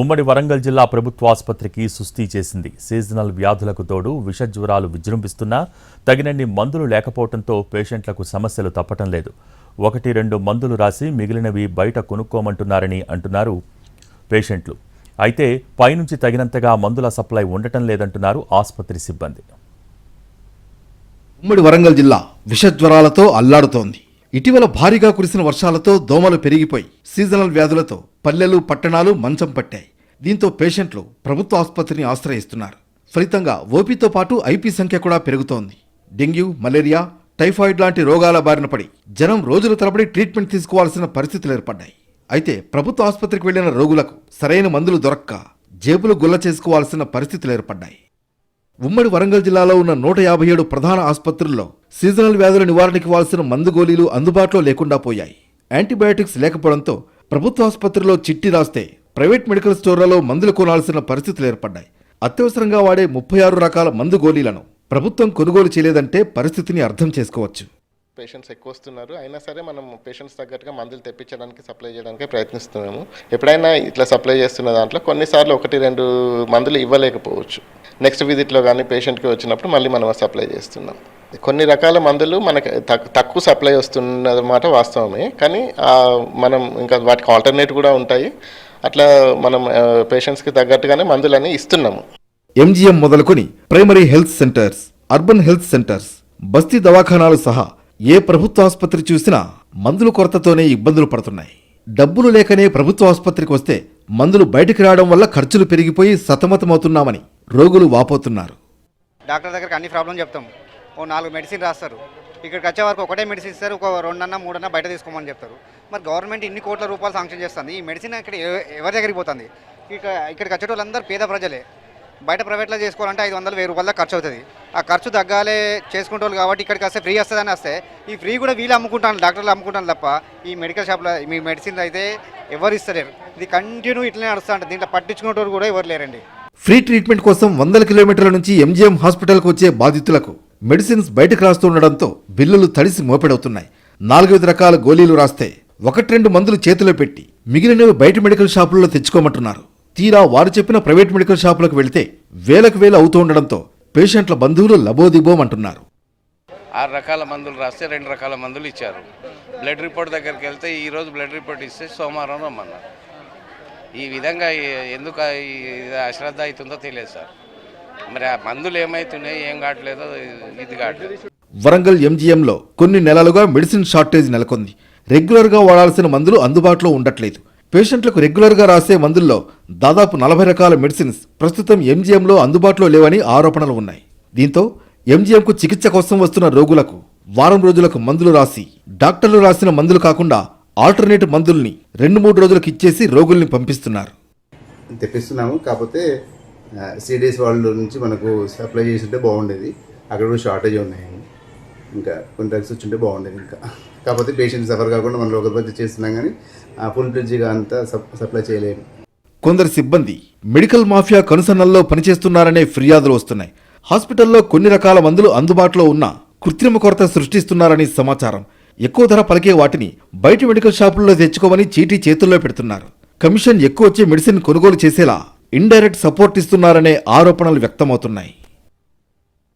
ఉమ్మడి వరంగల్ జిల్లా ప్రభుత్వ ఆసుపత్రికి సుస్థి చేసింది. సీజనల్ వ్యాధులకు తోడు విష జ్వరాలు విజృంభిస్తున్నా తగినన్ని మందులు లేకపోవడంతో పేషెంట్లకు సమస్యలు తప్పటం లేదు. ఒకటి రెండు మందులు రాసి మిగిలినవి బయట కొనుక్కోమంటున్నారని అంటున్నారు పేషెంట్లు. అయితే పైనుంచి తగినంతగా మందుల సప్లై ఉండటం లేదంటున్నారు ఆసుపత్రి సిబ్బంది. ఉమ్మడి వరంగల్ జిల్లా విషజ్వరాలతో అల్లాడుతోంది. ఇటీవల భారీగా కురిసిన వర్షాలతో దోమలు పెరిగిపోయి సీజనల్ వ్యాధులతో పల్లెలు పట్టణాలు మంచం పట్టాయి. దీంతో పేషెంట్లు ప్రభుత్వ ఆసుపత్రిని ఆశ్రయిస్తున్నారు. ఫలితంగా ఓపీతో పాటు ఐపీ సంఖ్య కూడా పెరుగుతోంది. డెంగ్యూ మలేరియా టైఫాయిడ్ లాంటి రోగాల బారిన పడి జనం రోజుల తరబడి ట్రీట్మెంట్ తీసుకోవాల్సిన పరిస్థితులు ఏర్పడ్డాయి. అయితే ప్రభుత్వ ఆసుపత్రికి వెళ్ళిన రోగులకు సరైన మందులు దొరక్క జేబులు గుల్ల చేసుకోవాల్సిన పరిస్థితులు ఏర్పడ్డాయి. ఉమ్మడి వరంగల్ జిల్లాలో ఉన్న నూట యాభై ఏడు ప్రధాన ఆసుపత్రుల్లో సీజనల్ వ్యాధుల నివారణకి వాల్సిన మందు గోళీలు అందుబాటులో లేకుండా పోయాయి. యాంటీబయాటిక్స్ లేకపోవడంతో ప్రభుత్వ ఆసుపత్రిలో చిట్టి రాస్తే ప్రైవేట్ మెడికల్ స్టోర్లలో మందులు కొనాల్సిన పరిస్థితులు ఏర్పడ్డాయి. అత్యవసరంగా వాడే ముప్పై ఆరు రకాల మందు గోళీలను ప్రభుత్వం కొనుగోలు చేయలేదంటే పరిస్థితిని అర్థం చేసుకోవచ్చు. పేషెంట్స్ ఎక్కువ వస్తున్నారు. అయినా సరే మనం పేషెంట్స్ తగ్గట్టుగా మందులు తెప్పించడానికి సప్లై చేయడానికి ప్రయత్నిస్తున్నాము. ఎప్పుడైనా ఇట్లా సప్లై చేస్తున్న దాంట్లో కొన్నిసార్లు ఒకటి రెండు మందులు ఇవ్వలేకపోవచ్చు. నెక్స్ట్ విజిట్లో కానీ పేషెంట్కి వచ్చినప్పుడు మళ్ళీ మనం సప్లై చేస్తున్నాం. కొన్ని రకాల మందులు మనకి తక్- తక్కువ సప్లై వస్తున్నమాట వాస్తవమే. కానీ ఆ, మనం ఇంకా వాటికి ఆల్టర్నేట్ కూడా ఉంటాయి. అట్లా మనం పేషెంట్స్కి తగ్గట్టుగానే మందులని ఇస్తున్నాము. ఎంజీఎం మొదలుకొని primary health centres urban health centres బస్తీ దవాఖానాలు సహా ఏ ప్రభుత్వ ఆసుపత్రి చూసినా మందుల కొరతతోనే ఇబ్బందులు పడుతున్నాయి. డబ్బులు లేకనే ప్రభుత్వ ఆసుపత్రికి వస్తే మందులు బయటికి రావడం వల్ల ఖర్చులు పెరిగిపోయి సతమతమవుతున్నామని రోగులు వాపోతున్నారు. డాక్టర్ దగ్గరికి అన్ని ప్రాబ్లం చెప్తాం. ఓ నాలుగు మెడిసిన్ రాస్తారు. ఇక్కడికి వచ్చే వరకు ఒకటే మెడిసిన్ ఇస్తారు ఒక రెండన్నా మూడన్నా బయట తీసుకోమని చెప్తారు. మరి గవర్నమెంట్ ఇన్ని కోట్ల రూపాయలు శాంక్షన్ చేస్తుంది. ఈ మెడిసిన్ ఇక్కడ ఎవరి దగ్గరికి పోతుంది? ఇక ఇక్కడికి వచ్చేటోళ్ళందరూ పేద ప్రజలే. బయట ప్రైవేట్లో చేసుకోవాలంటే ఐదు వందలు వెయ్యి రూపాయల ఖర్చు అవుతుంది. ఆ ఖర్చు తగ్గాలే చేసుకుంటారు కాబట్టి ఇక్కడికి వస్తే ఫ్రీ వస్తుందని వస్తే ఈ ఫ్రీ కూడా వీళ్ళు అమ్ముకుంటాను డాక్టర్లు అమ్ముకుంటాను తప్ప ఈ మెడికల్ షాప్లో మీ మెడిసిన్ అయితే ఎవరు ఇస్తలేరు. ఇది కంటిన్యూ ఇట్లనే నడుస్తూ ఉంటుంది. దీంట్లో పట్టించుకునేటోరు కూడా ఎవరు లేరండి. ఫ్రీ ట్రీట్మెంట్ కోసం వందల కిలోమీటర్ల నుంచి ఎంజీఎం హాస్పిటల్కు వచ్చే బాధితులకు మెడిసిన్స్ బయటకు రాస్తుండడంతో బిల్లులు తడిసి మోపెడవుతున్నాయి. నాలుగైదు రకాల గోళీలు రాస్తే ఒకటి రెండు మందులు చేతిలో పెట్టి మిగిలినవి బయట మెడికల్ షాపుల్లో తెచ్చుకోమంటున్నారు. తీరా వారు చెప్పిన ప్రైవేట్ మెడికల్ షాపులకు వెళితే వేలకు వేలు అవుతూ ఉండడంతో పేషెంట్ల బంధువులు లబోదిబోమంటున్నారు. ఆరు రకాల మందులు రాస్తే రెండు రకాల మందులు ఇచ్చారు. బ్లడ్ రిపోర్ట్ దగ్గరికి వెళ్తే ఈరోజు బ్లడ్ రిపోర్ట్ ఇస్తే సోమవారం రమ్మన్నారు. ఈ విధంగా ఎందుకు అశ్రద్ధ అవుతుందో తెలియదు సార్. మరి ఆ మందులు ఏమవుతున్నాయి ఏం కావట్లేదో ఇది కావట్లేదు. వరంగల్ ఎంజీఎంలో కొన్ని నెలలుగా మెడిసిన్ షార్టేజ్ నెలకొంది. రెగ్యులర్గా వాడాల్సిన మందులు అందుబాటులో ఉండట్లేదు. పేషెంట్లకు రెగ్యులర్గా రాసే మందుల్లో దాదాపు నలభై రకాల మెడిసిన్స్ ప్రస్తుతం ఎంజీఎంలో అందుబాటులో లేవని ఆరోపణలు ఉన్నాయి. దీంతో ఎంజీఎంకు చికిత్స కోసం వస్తున్న రోగులకు వారం రోజులకు మందులు రాసి డాక్టర్లు రాసిన మందులు కాకుండా ఆల్టర్నేటివ్ మందుల్ని రెండు మూడు రోజులకు ఇచ్చేసి రోగుల్ని పంపిస్తున్నారు. తెప్పిస్తున్నాము. కాకపోతే సిడీఎస్ వాళ్ళ నుంచి మనకు సప్లై చేస్తుంటే బాగుండేది. అక్కడ కూడా షార్టేజ్ ఉన్నాయి. ఇంకా కొన్ని డ్రగ్స్ వచ్చింటే బాగుండేది ఇంకా. కాకపోతే పేషెంట్ సఫర్ కాకుండా మనం లోకల్ బడ్జెట్ చేస్తున్నాం కానీ ఫుల్ బ్రిడ్జ్గా అంతా సప్ సప్లై చేయలేము. కొందరు సిబ్బంది మెడికల్ మాఫియా కనుసన్నల్లో పనిచేస్తున్నారనే ఫిర్యాదులు వస్తున్నాయి. హాస్పిటల్లో కొన్ని రకాల మందులు అందుబాటులో ఉన్నా కృత్రిమ కొరత సృష్టిస్తున్నారని సమాచారం. ఎక్కువ ధర పలికే వాటిని బయట మెడికల్ షాపుల్లో తెచ్చుకోమని చీటీ చేతుల్లో పెడుతున్నారు. కమిషన్ ఎక్కువ వచ్చే మెడిసిన్ కొనుగోలు చేసేలా ఇండైరెక్ట్ సపోర్ట్ ఇస్తున్నారనే ఆరోపణలు వ్యక్తమవుతున్నాయి.